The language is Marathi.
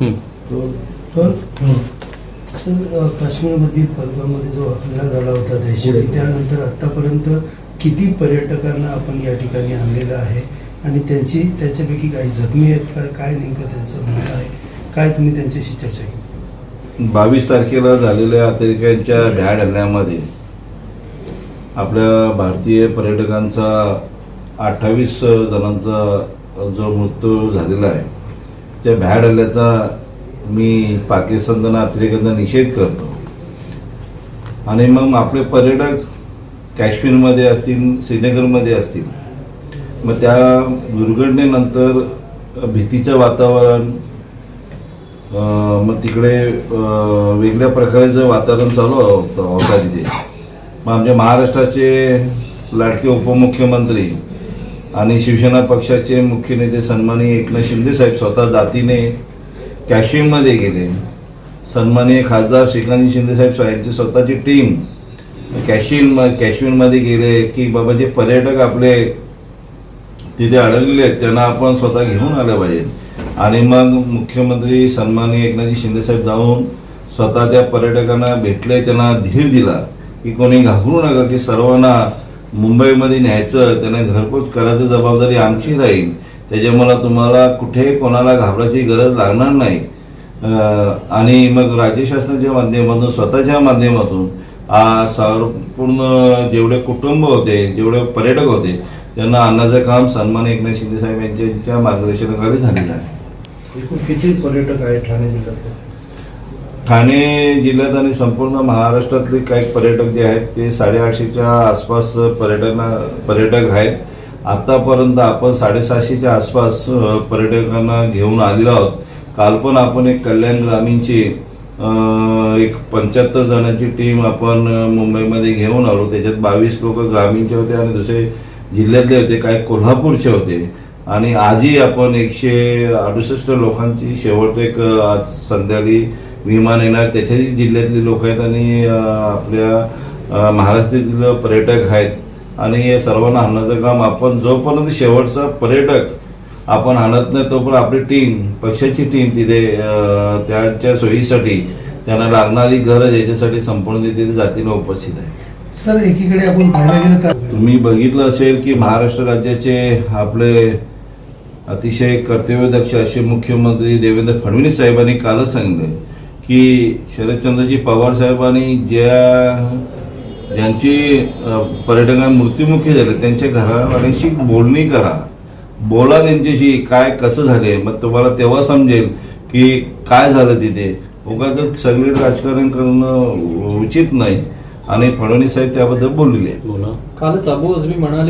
पण सर अ, काश्मीरमधील पलगाममध्ये जो हल्ला झाला होता दहशती त्यानंतर आतापर्यंत किती पर्यटकांना आपण या ठिकाणी आणलेलं आहे? आणि त्यांची त्याच्यापैकी काही जखमी आहेत का? काय नेमकं त्यांचं म्हणणं आहे? काय तुम्ही त्यांच्याशी चर्चा केली? बावीस तारखेला झालेल्या अतिरेक्यांच्या भ्याड हल्ल्यामध्ये आपल्या भारतीय पर्यटकांचा अठ्ठावीस जणांचा जो मृत्यू झालेला आहे त्या भ्याड हल्ल्याचा मी पाकिस्तानकडनं अतिरेकांचा निषेध करतो. आणि मग आपले पर्यटक काश्मीरमध्ये असतील श्रीनगरमध्ये असतील मग त्या दुर्घटनेनंतर भीतीचं वातावरण मग तिकडे वेगळ्या प्रकारचं वातावरण चालू होतं होता तिथे. मग आमच्या महाराष्ट्राचे लाडके उपमुख्यमंत्री आणि शिवसेना पक्षाचे मुख्य नेते सन्माननीय एकनाथ शिंदे साहेब स्वतः जातीने काश्मीरमध्ये गेले. सन्माननीय खासदार श्रीकांत शिंदे साहेब यांची स्वतःची टीम काश्मीर काश्मीरमध्ये गेले की बाबा जे पर्यटक आपले तिथे अडकलेले आहेत त्यांना आपण स्वतः घेऊन आलं पाहिजे. आणि मग मुख्यमंत्री सन्माननीय एकनाथजी शिंदे साहेब जाऊन स्वतः त्या पर्यटकांना भेटले त्यांना धीर दिला की कोणी घाबरू नका की सर्वांना मुंबईमध्ये न्यायचं त्यांना घरपोच करायची जबाबदारी आमची राहील. त्याच्यामुळे तुम्हाला कुठे कोणाला घाबरायची गरज लागणार नाही. आणि मग राज्य शासनाच्या माध्यमातून स्वतःच्या माध्यमातून आ संपूर्ण जेवढे कुटुंब होते जेवढे पर्यटक होते त्यांना अन्नाचं काम सन्मान एकनाथ शिंदे साहेब यांच्या मार्गदर्शनाखाली झालेलं आहे. एकूण किती पर्यटक आहे ठाणे जिल्ह्यातले? ठाणे जिल्ह्यात आणि संपूर्ण महाराष्ट्रातले काही पर्यटक जे आहेत ते साडेआठशेच्या आसपास पर्यटन पर्यटक आहेत. आतापर्यंत आपण साडेसहाशेच्या आसपास पर्यटकांना घेऊन आलेलो आहोत. काल पण आपण एक कल्याण ग्रामीणची एक पंच्याहत्तर जणांची टीम आपण मुंबईमध्ये घेऊन आलो. त्याच्यात बावीस लोक ग्रामीणचे होते आणि दुसरे जिल्ह्यातले होते काही कोल्हापूरचे होते. आणि आजही आपण एकशे अडुसष्ट लोकांची शेवटचं एक आज संध्याकाळी विमान येणार. त्याच्याही जिल्ह्यातले लोक आहेत आणि आपल्या महाराष्ट्रातील पर्यटक आहेत. आणि हे सर्वांना आणण्याचं काम आपण जोपर्यंत शेवटचा पर्यटक आपण आणत नाही तोपर्यंत आपली टीम पक्षाची टीम तिथे त्यांच्या सोयीसाठी त्यांना लागणारी गरज याच्यासाठी संपूर्ण तिथे जातीनं उपस्थित आहे सर एकीकडे आपण पाहायला गेलं तर तुम्ही बघितलं असेल की महाराष्ट्र राज्याचे आपले अतिशय कर्तव्यदक्ष असे मुख्यमंत्री देवेंद्र फडणवीस साहेबांनी कालच सांगितलं की शरदचंद्रजी पवार साहेबांनी ज्या ज्यांची पर्यटकांना मृत्युमुखी झाले त्यांच्या घरावाल्यांशी बोलणी करा. बोला त्यांच्याशी काय कसं झाले मग तुम्हाला तेव्हा समजेल की काय झालं तिथे. उगाच सगळे राजकारण करणं उचित नाही. आणि फडणवीस साहेब त्याबद्दल बोललेले कालच अबू अजमी म्हणाले